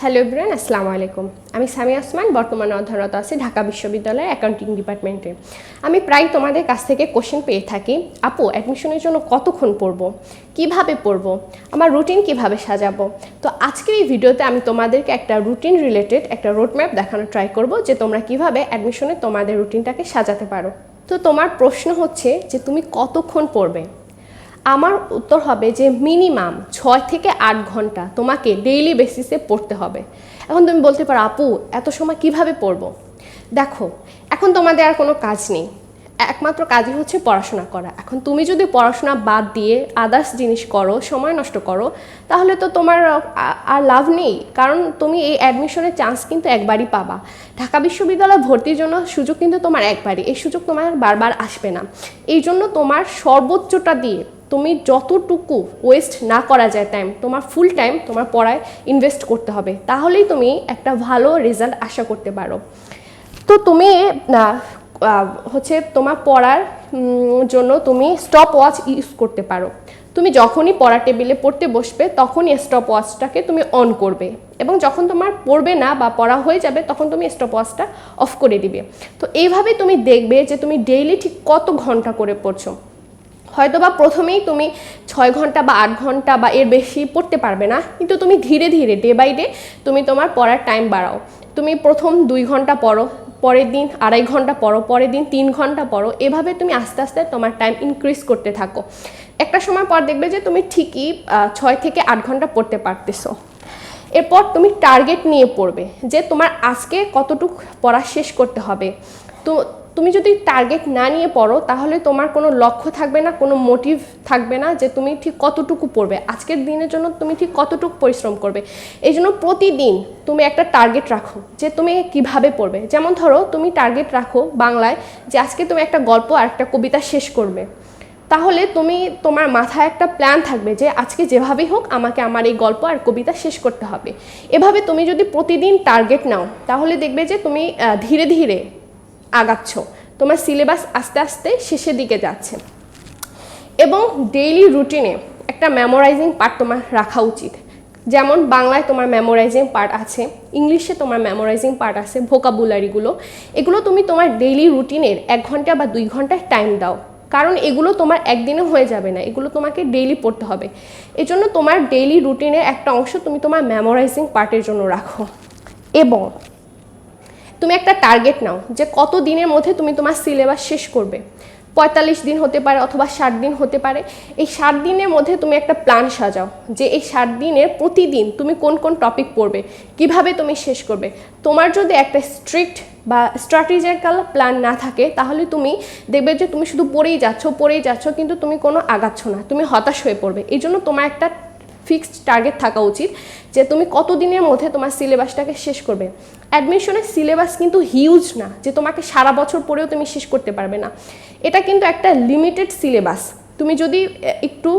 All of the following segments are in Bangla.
হ্যালো এভরিওয়ান আসসালামু আলাইকুম আমি সামি আসমান বর্তমানে অধ্যয়নরত আছি ঢাকা বিশ্ববিদ্যালয়ের অ্যাকাউন্টিং ডিপার্টমেন্টে আমি প্রায় তোমাদের কাছ থেকে কোশ্চেন পেয়ে থাকি, আপু অ্যাডমিশনের জন্য কতক্ষণ পড়ব? কীভাবে পড়ব? আমার রুটিন কীভাবে সাজাবো? তো আজকের এই ভিডিওতে আমি তোমাদেরকে একটা রুটিন রিলেটেড একটা রোডম্যাপ দেখানোর ট্রাই করব যে তোমরা কীভাবে অ্যাডমিশনে তোমাদের রুটিনটাকে সাজাতে পারো। তো তোমার প্রশ্ন হচ্ছে যে তুমি কতক্ষণ পড়বে? আমার উত্তর হবে যে মিনিমাম ছয় থেকে আট ঘণ্টা তোমাকে ডেইলি বেসিসে পড়তে হবে। এখন তুমি বলতে পারো, আপু, এত সময় কীভাবে পড়ব? দেখো, এখন তোমাদের আর কোনো কাজ নেই। একমাত্র কাজই হচ্ছে পড়াশোনা করা। এখন তুমি যদি পড়াশোনা বাদ দিয়ে আদার্স জিনিস করো, সময় নষ্ট করো, তাহলে তো তোমার আর লাভ নেই। কারণ তুমি এই অ্যাডমিশনের চান্স কিন্তু একবারই পাবা। ঢাকা বিশ্ববিদ্যালয়ে ভর্তির জন্য সুযোগ কিন্তু তোমার একবারই। এই সুযোগ তোমার বারবার আসবে না। এই জন্য তোমার সর্বোচ্চটা দিয়ে তুমি যতটুকু ওয়েস্ট না করা যায় টাইম তোমার ফুল টাইম তোমার পড়ায় ইনভেস্ট করতে হবে। তাহলেই তুমি একটা ভালো রেজাল্ট আশা করতে পারো। তো তুমি হচ্ছে তোমার পড়ার জন্য তুমি স্টপ ওয়াচ ইউজ করতে পারো। তুমি যখনই পড়া টেবিলে পড়তে বসবে, তখনই স্টপ ওয়াচটাকে তুমি অন করবে। এবং যখন তোমার পড়বে না বা পড়া হয়ে যাবে, তখন তুমি স্টপ ওয়াচটা অফ করে দিবে। তো এইভাবে তুমি দেখবে যে তুমি ডেইলি ঠিক কত ঘণ্টা করে পড়ছো। হয়তো বা প্রথমেই তুমি ছয় ঘণ্টা বা আট ঘণ্টা বা এর বেশি পড়তে পারবে না, কিন্তু তুমি ধীরে ধীরে ডে বাই ডে তুমি তোমার পড়ার টাইম বাড়াও। তুমি প্রথম দুই ঘণ্টা পড়ো, পরের দিন আড়াই ঘণ্টা পড়ো, পরের দিন তিন ঘণ্টা পড়ো, এভাবে তুমি আস্তে আস্তে তোমার টাইম ইনক্রিজ করতে থাকো। একটা সময় পর দেখবে যে তুমি ঠিকই ছয় থেকে আট ঘণ্টা পড়তে পারতেছো। এরপর তুমি টার্গেট নিয়ে পড়বে যে তোমার আজকে কতটুকু পড়া শেষ করতে হবে। তো তুমি যদি টার্গেট না নিয়ে পড়ো, তাহলে তোমার কোনো লক্ষ্য থাকবে না, কোনো মোটিভ থাকবে না যে তুমি ঠিক কতটুকু পড়বে। আজকের দিনের জন্য তুমি ঠিক কতটুকু পরিশ্রম করবে। এই জন্য প্রতিদিন তুমি একটা টার্গেট রাখো যে তুমি কীভাবে পড়বে। যেমন ধরো, তুমি টার্গেট রাখো বাংলায় যে আজকে তুমি একটা গল্প আর একটা কবিতা শেষ করবে। তাহলে তুমি, তোমার মাথায় একটা প্ল্যান থাকবে যে আজকে যেভাবেই হোক আমাকে আমার এই গল্প আর কবিতা শেষ করতে হবে। এভাবে তুমি যদি প্রতিদিন টার্গেট নাও, তাহলে দেখবে যে তুমি ধীরে ধীরে আগাচ্ছ। তোমার সিলেবাস আস্তে আস্তে শেষের দিকে যাচ্ছে। এবং ডেইলি রুটিনে একটা মেমোরাইজিং পার্ট তোমার রাখা উচিত। যেমন বাংলায় তোমার মেমোরাইজিং পার্ট আছে, ইংলিশে তোমার মেমোরাইজিং পার্ট আছে ভোকাবুলারিগুলো এগুলো তুমি তোমার ডেইলি রুটিনের এক ঘণ্টা বা দুই ঘন্টায় টাইম দাও। কারণ এগুলো তোমার একদিনে হয়ে যাবে না, এগুলো তোমাকে ডেইলি পড়তে হবে। এজন্য তোমার ডেইলি রুটিনের একটা অংশ তুমি তোমার মেমোরাইজিং পার্টের জন্য রাখো। এবং তুমি একটা টার্গেট নাও যে কত দিনের মধ্যে তুমি তোমার সিলেবাস শেষ করবে। পঁয়তাল্লিশ দিন হতে পারে অথবা ষাট দিন হতে পারে। এই ষাট দিনের মধ্যে তুমি একটা প্ল্যান সাজাও যে এই ষাট দিনের প্রতিদিন তুমি কোন কোন টপিক পড়বে, কীভাবে তুমি শেষ করবে। তোমার যদি একটা স্ট্রিক্ট বা স্ট্র্যাটেজিক্যাল প্ল্যান না থাকে, তাহলে তুমি দেখবে যে তুমি শুধু পড়েই যাচ্ছ পড়েই যাচ্ছ, কিন্তু তুমি কোনো আগাচ্ছ না। তুমি হতাশ হয়ে পড়বে। এই জন্য তোমার একটা ফিক্সড টার্গেট থাকা উচিত, যে তুমি কত দিনের মধ্যে তোমার সিলেবাসটাকে শেষ করবে। অ্যাডমিশনের সিলেবাস কিন্তু হিউজ না, যে তোমাকে সারা বছর পরেও তুমি শেষ করতে পারবে না। এটা কিন্তু একটা লিমিটেড সিলেবাস তুমি যদি একটু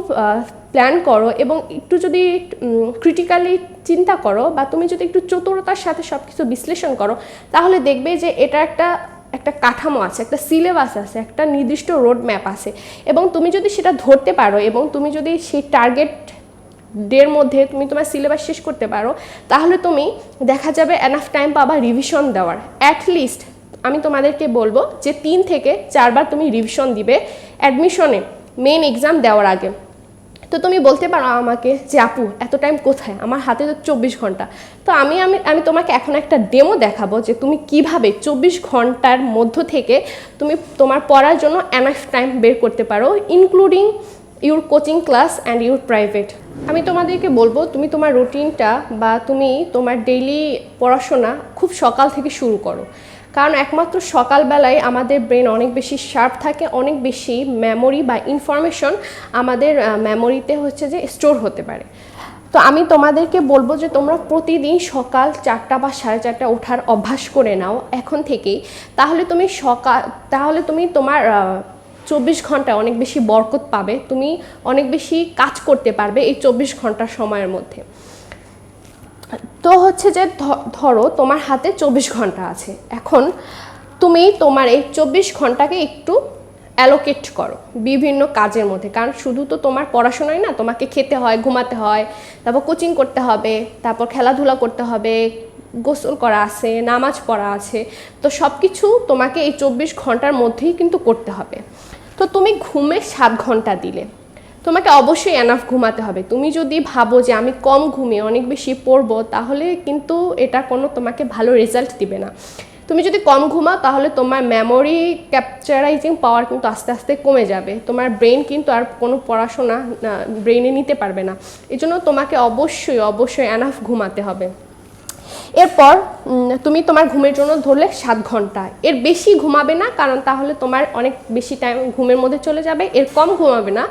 প্ল্যান করো এবং একটু যদি ক্রিটিক্যালি চিন্তা করো বা তুমি যদি একটু চতুরতার সাথে সব কিছু বিশ্লেষণ করো, তাহলে দেখবে যে এটা একটা একটা কাঠামো আছে, একটা সিলেবাস আছে, একটা নির্দিষ্ট রোড ম্যাপ আছে। এবং তুমি যদি সেটা ধরতে পারো এবং তুমি যদি সেই টার্গেট ডের মধ্যে তুমি তোমার সিলেবাস শেষ করতে পারো, তাহলে তুমি দেখা যাবে এনাফ টাইম পাবা রিভিশন দেওয়ার। অ্যাটলিস্ট আমি তোমাদেরকে বলব যে তিন থেকে চারবার তুমি রিভিশন দিবে অ্যাডমিশনে মেন এক্সাম দেওয়ার আগে। তো তুমি বলতে পারো আমাকে যে আপু, এত টাইম কোথায়? আমার হাতে তো চব্বিশ ঘণ্টা। তো আমি আমি আমি তোমাকে এখন একটা ডেমো দেখাবো যে তুমি কীভাবে চব্বিশ ঘণ্টার মধ্য থেকে তুমি তোমার পড়ার জন্য এনাফ টাইম বের করতে পারো including your coaching class and your private আমি তোমাদেরকে বলব, তুমি তোমার রুটিনটা বা তুমি তোমার ডেইলি পড়াশোনা খুব সকাল থেকে শুরু করো। কারণ একমাত্র সকালবেলায় আমাদের ব্রেন অনেক বেশি শার্প থাকে, অনেক বেশি মেমোরি বা ইনফরমেশন আমাদের মেমোরিতে হচ্ছে যে স্টোর হতে পারে। তো আমি তোমাদেরকে বলব যে তোমরা প্রতিদিন সকাল চারটা বা সাড়ে চারটা ওঠার অভ্যাস করে নাও এখন থেকেই। তাহলে তুমি সকাল তাহলে তুমি তোমার চব্বিশ ঘন্টায় অনেক বেশি বরকত পাবে, তুমি অনেক বেশি কাজ করতে পারবে এই চব্বিশ ঘণ্টার সময়ের মধ্যে। তো হচ্ছে যে ধরো তোমার হাতে চব্বিশ ঘণ্টা আছে, এখন তুমি তোমার এই চব্বিশ ঘন্টাকে একটু অ্যালোকেট করো বিভিন্ন কাজের মধ্যে, কারণ শুধু তো তোমার পড়াশোনায় না, তোমাকে খেতে হয়, ঘুমাতে হয়, তারপর কোচিং করতে হবে, তারপর খেলাধুলা করতে হবে, গোসল করা আছে, নামাজ পড়া আছে, তো সব কিছু তোমাকে এই চব্বিশ ঘণ্টার মধ্যেই কিন্তু করতে হবে। তো তুমি ঘুমে সাত ঘণ্টা দিলে। তোমাকে অবশ্যই এনাফ ঘুমাতে হবে। তুমি যদি ভাবো যে আমি কম ঘুমিয়ে অনেক বেশি পড়ব, তাহলে কিন্তু এটা কোনো তোমাকে ভালো রেজাল্ট দিবে না। তুমি যদি কম ঘুমাও, তাহলে তোমার মেমোরি ক্যাপচারাইজিং পাওয়ার কিন্তু আস্তে আস্তে কমে যাবে। তোমার ব্রেন কিন্তু আর কোনো পড়াশোনা ব্রেনে নিতে পারবে না। এই জন্য তোমাকে অবশ্যই অবশ্যই এনাফ ঘুমাতে হবে। এরপর তুমি তোমার ঘুমের জন্য ধরলে সাত ঘণ্টা। এর বেশি ঘুমাবে না, কারণ তাহলে তোমার অনেক বেশি টাইম ঘুমের মধ্যে চলে যাবে। এর কম ঘুমাবে না,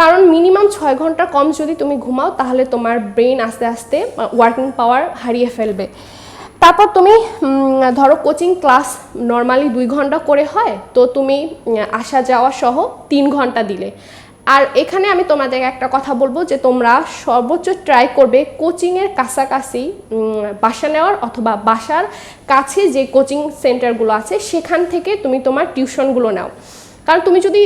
কারণ মিনিমাম ছয় ঘণ্টা কম যদি তুমি ঘুমাও, তাহলে তোমার ব্রেন আস্তে আস্তে ওয়ার্কিং পাওয়ার হারিয়ে ফেলবে। তারপর তুমি ধরো কোচিং ক্লাস নর্মালি দুই ঘণ্টা করে হয়, তো তুমি আসা যাওয়া সহ তিন ঘণ্টা দিলে। আর এখানে আমি তোমাদের একটা কথা বলব যে তোমরা সর্বোচ্চ ট্রাই করবে কোচিংয়ের কাছাকাছি বাসা নেওয়ার অথবা বাসার কাছে যে কোচিং সেন্টারগুলো আছে, সেখান থেকে তুমি তোমার টিউশনগুলো নাও। কারণ তুমি যদি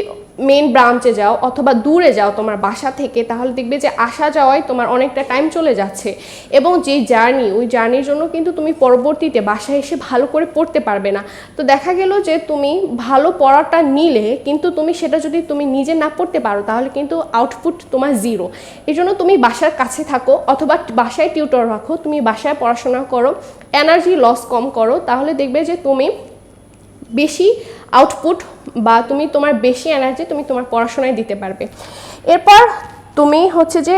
মেন ব্রাঞ্চে যাও অথবা দূরে যাও তোমার বাসা থেকে, তাহলে দেখবে যে আসা যাওয়ায় তোমার অনেকটা টাইম চলে যাচ্ছে। এবং যে জার্নি ওই জার্নির জন্য কিন্তু তুমি পরবর্তীতে বাসায় এসে ভালো করে পড়তে পারবে না। তো দেখা গেল যে তুমি ভালো পড়াটা নিলে কিন্তু তুমি সেটা যদি তুমি নিজে না পড়তে পারো, তাহলে কিন্তু আউটপুট তোমার জিরো এই জন্য তুমি বাসার কাছে থাকো অথবা বাসায় টিউটর রাখো, তুমি বাসায় পড়াশোনা করো এনার্জি লস কম করো, তাহলে দেখবে যে তুমি বেশি আউটপুট বা তুমি তোমার বেশি এনার্জি তুমি তোমার পড়াশোনায় দিতে পারবে। এরপর তুমি হচ্ছে যে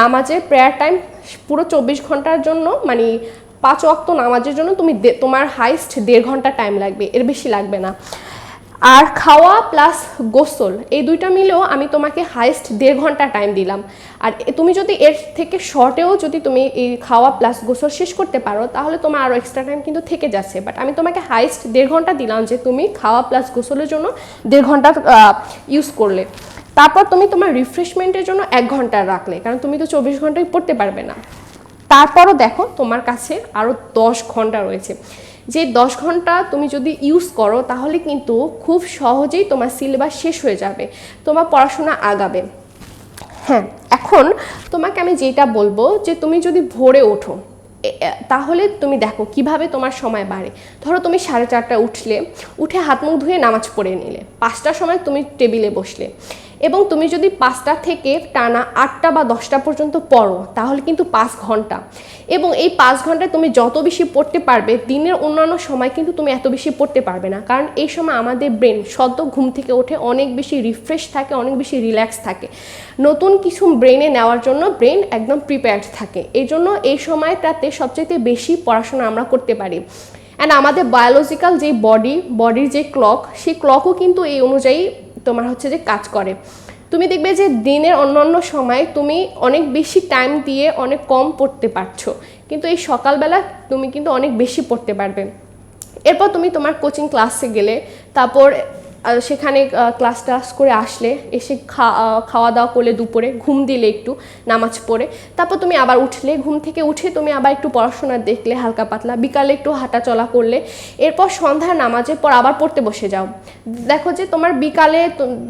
নামাজের প্রেয়ার টাইম পুরো চব্বিশ ঘণ্টার জন্য মানে পাঁচ অক্ত নামাজের জন্য তুমি তোমার হাইস্ট দেড় ঘণ্টা টাইম লাগবে, এর বেশি লাগবে না। আর খাওয়া প্লাস গোসল, এই দুইটা মিলেও আমি তোমাকে হাইস্ট দেড় ঘণ্টা টাইম দিলাম। আর তুমি যদি এর থেকে শর্টেও যদি তুমি এই খাওয়া প্লাস গোসল শেষ করতে পারো, তাহলে তোমার আরও এক্সট্রা টাইম কিন্তু থেকে যাচ্ছে। বাট আমি তোমাকে হাইস্ট দেড় ঘণ্টা দিলাম যে তুমি খাওয়া প্লাস গোসলের জন্য দেড় ঘণ্টা ইউজ করলে। তারপর তুমি তোমার রিফ্রেশমেন্টের জন্য এক ঘণ্টা রাখলে, কারণ তুমি তো চব্বিশ ঘন্টায় পড়তে পারবে না। তারপরও দেখো তোমার কাছে আরও দশ ঘণ্টা রয়েছে। যে দশ ঘণ্টা তুমি যদি ইউজ করো, তাহলে কিন্তু খুব সহজেই তোমার সিলেবাস শেষ হয়ে যাবে, তোমার পড়াশোনা আগাবে। হ্যাঁ এখন তোমাকে আমি যেটা বলব যে তুমি যদি ভোরে ওঠো তাহলে তুমি দেখো কীভাবে তোমার সময় বাড়ে। ধরো তুমি সাড়ে চারটা উঠলে, উঠে হাত মুখ ধুয়ে নামাজ পড়ে নিলে, পাঁচটার সময় তুমি টেবিলে বসলে। এবং তুমি যদি পাঁচটা থেকে টানা আটটা বা দশটা পর্যন্ত পড়ো, তাহলে কিন্তু পাঁচ ঘণ্টা। এবং এই পাঁচ ঘন্টায় তুমি যত বেশি পড়তে পারবে, দিনের অন্যান্য সময় কিন্তু তুমি এত বেশি পড়তে পারবে না। কারণ এই সময় আমাদের ব্রেন সদ্য ঘুম থেকে ওঠে, অনেক বেশি রিফ্রেশ থাকে, অনেক বেশি রিল্যাক্স থাকে। নতুন কিছু ব্রেনে নেওয়ার জন্য ব্রেন একদম প্রিপেয়ার্ড থাকে। এই জন্য এই সময়টাতে সবচেয়ে বেশি পড়াশোনা আমরা করতে পারি। অ্যান্ড আমাদের বায়োলজিক্যাল যে বডি বডির যে ক্লক সেই ক্লকও কিন্তু এই অনুযায়ী তোমার হচ্ছে যে কাজ করে। তুমি দেখবে যে দিনের অন্যান্য সময় তুমি অনেক বেশি টাইম দিয়ে অনেক কম পড়তে পারছ। কিন্তু এই সকালবেলা তুমি কিন্তু অনেক বেশি পড়তে পারবে। এরপর তুমি তোমার কোচিং ক্লাসে গেলে, তারপর সেখানে ক্লাস টাস করে আসলে, এসে খাওয়া দাওয়া করলে দুপুরে, ঘুম দিলে একটু, নামাজ পড়ে। তারপর তুমি আবার উঠলে, ঘুম থেকে উঠে তুমি আবার একটু পড়াশোনা দেখলে হালকা পাতলা, বিকালে একটু হাঁটা চলা করলে, এরপর সন্ধ্যার নামাজের পর আবার পড়তে বসে যাও। দেখো যে তোমার বিকালে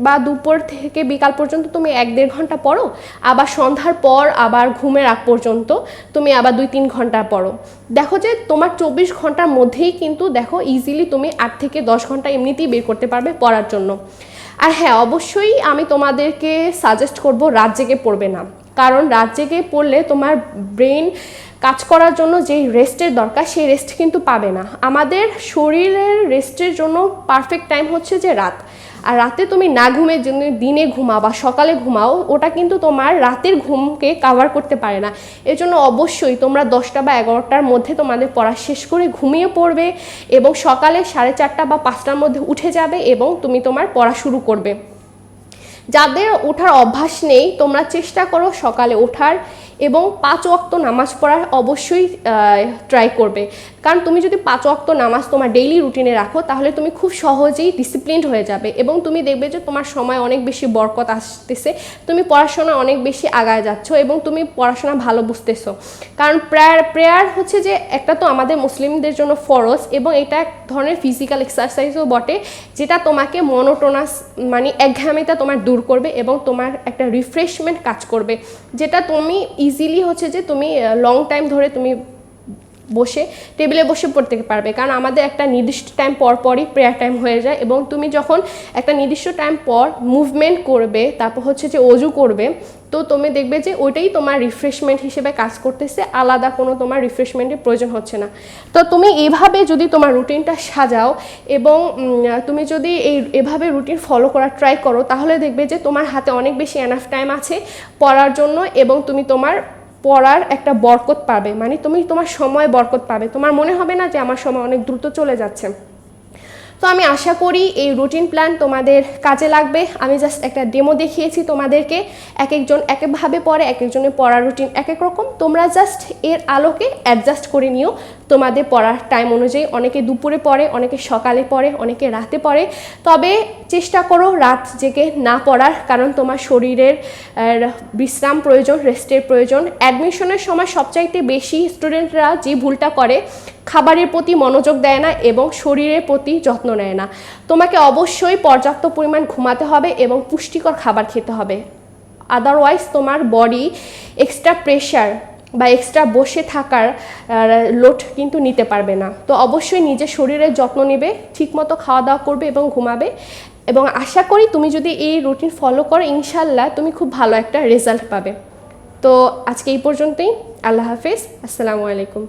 বা দুপুর থেকে বিকাল পর্যন্ত তুমি এক দেড় ঘণ্টা পড়ো, আবার সন্ধ্যার পর আবার ঘুমের আগ পর্যন্ত তুমি আবার দুই তিন ঘণ্টা পড়ো। দেখো যে তোমার চব্বিশ ঘণ্টার মধ্যেই কিন্তু দেখো ইজিলি তুমি আট থেকে দশ ঘণ্টা এমনিতেই বের করতে পারবে পড়ার জন্য। আর হ্যাঁ অবশ্যই আমি তোমাদেরকে সাজেস্ট করব রাত জেগে পড়বে না। কারণ রাত জেগে পড়লে তোমার ব্রেন কাজ করার জন্য যেই রেস্টের দরকার, সেই রেস্ট কিন্তু পাবে না। আমাদের শরীরের রেস্টের জন্য পারফেক্ট টাইম হচ্ছে যে রাত। আর রাতে তুমি না ঘুমের জন্য দিনে ঘুমাও বা সকালে ঘুমাও, ওটা কিন্তু তোমার রাতের ঘুমকে কাভার করতে পারে না। এর জন্য অবশ্যই তোমরা দশটা বা এগারোটার মধ্যে তোমাদের পড়া শেষ করে ঘুমিয়ে পড়বে এবং সকালে সাড়ে চারটা বা পাঁচটার মধ্যে উঠে যাবে এবং তুমি তোমার পড়া শুরু করবে। যাদের ওঠার অভ্যাস নেই, তোমরা চেষ্টা করো সকালে ওঠার এবং পাঁচ ওয়াক্ত নামাজ পড়ার অবশ্যই ট্রাই করবে। কারণ তুমি যদি পাঁচ ওয়াক্ত নামাজ তোমার ডেইলি রুটিনে রাখো, তাহলে তুমি খুব সহজেই ডিসিপ্লিনড হয়ে যাবে এবং তুমি দেখবে যে তোমার সময় অনেক বেশি বরকত আসতেছে, তুমি পড়াশোনা অনেক বেশি আগায় যাচ্ছ এবং তুমি পড়াশোনা ভালো বুঝতেছো। কারণ প্রেয়ার প্রেয়ার হচ্ছে যে একটা তো আমাদের মুসলিমদের জন্য ফরজ এবং এটা এক ধরনের ফিজিক্যাল এক্সারসাইজও বটে, যেটা তোমাকে মনোটোনাস মানে একঘামিতা তোমার দূর করবে এবং তোমার একটা রিফ্রেশমেন্ট কাজ করবে, যেটা তুমি ইজিলি হচ্ছে যে তুমি লং টাইম ধরে তুমি বসে, টেবিলে বসে পড়তে পারবে। কারণ আমাদের একটা নির্দিষ্ট টাইম পর পরই প্রেয়ার টাইম হয়ে যায় এবং তুমি যখন একটা নির্দিষ্ট টাইম পর মুভমেন্ট করবে, তারপর হচ্ছে যে অজু করবে, তো তুমি দেখবে যে ওইটাই তোমার রিফ্রেশমেন্ট হিসেবে কাজ করতেছে, আলাদা কোনো তোমার রিফ্রেশমেন্টের প্রয়োজন হচ্ছে না। তো তুমি এভাবে যদি তোমার রুটিনটা সাজাও এবং তুমি যদি এই, এভাবে রুটিন ফলো করার ট্রাই করো, তাহলে দেখবে যে তোমার হাতে অনেক বেশি এনাফ টাইম আছে পড়ার জন্য এবং তুমি তোমার পড়ার একটা বরকত পাবে। মানে তুমি তোমার সময় বরকত পাবে। তোমার মনে হবে না যে আমার সময় অনেক দ্রুত চলে যাচ্ছে। তো আমি আশা করি এই রুটিন প্ল্যান তোমাদের কাজে লাগবে। আমি জাস্ট একটা ডেমো দেখিয়েছি তোমাদেরকে। এক একজন এক একভাবে পড়ে এক একজনের পড়ার রুটিন এক এক রকম। তোমরা জাস্ট এর আলোকে অ্যাডজাস্ট করে নিও। তোমাদের পড়ার টাইম অনুযায়ী অনেকে দুপুরে পড়ে, অনেকে সকালে পড়ে, অনেকে রাতে পড়ে। তবে চেষ্টা করো রাত জেগে না পড়ার, কারণ তোমার শরীরের বিশ্রাম প্রয়োজন রেস্টের প্রয়োজন। অ্যাডমিশনের সময় সবচাইতে বেশি স্টুডেন্টরা যে ভুলটা করে, খাবারের প্রতি মনোযোগ দেয় না এবং শরীরের প্রতি যত্ন নেয় না। তোমাকে অবশ্যই পর্যাপ্ত পরিমাণ ঘুমাতে হবে এবং পুষ্টিকর খাবার খেতে হবে। আদারওয়াইজ তোমার বডি এক্সট্রা প্রেশার বা এক্সট্রা বসে থাকার লোড কিন্তু নিতে পারবে না। তো অবশ্যই নিজের শরীরের যত্ন নেবে, ঠিকমতো খাওয়া দাওয়া করবে এবং ঘুমাবে। এবং আশা করি তুমি যদি এই রুটিন ফলো করো ইনশাল্লাহ তুমি খুব ভালো একটা রেজাল্ট পাবে। তো আজকে এই পর্যন্তই। আল্লাহ হাফিজ। আসসালামু আলাইকুম।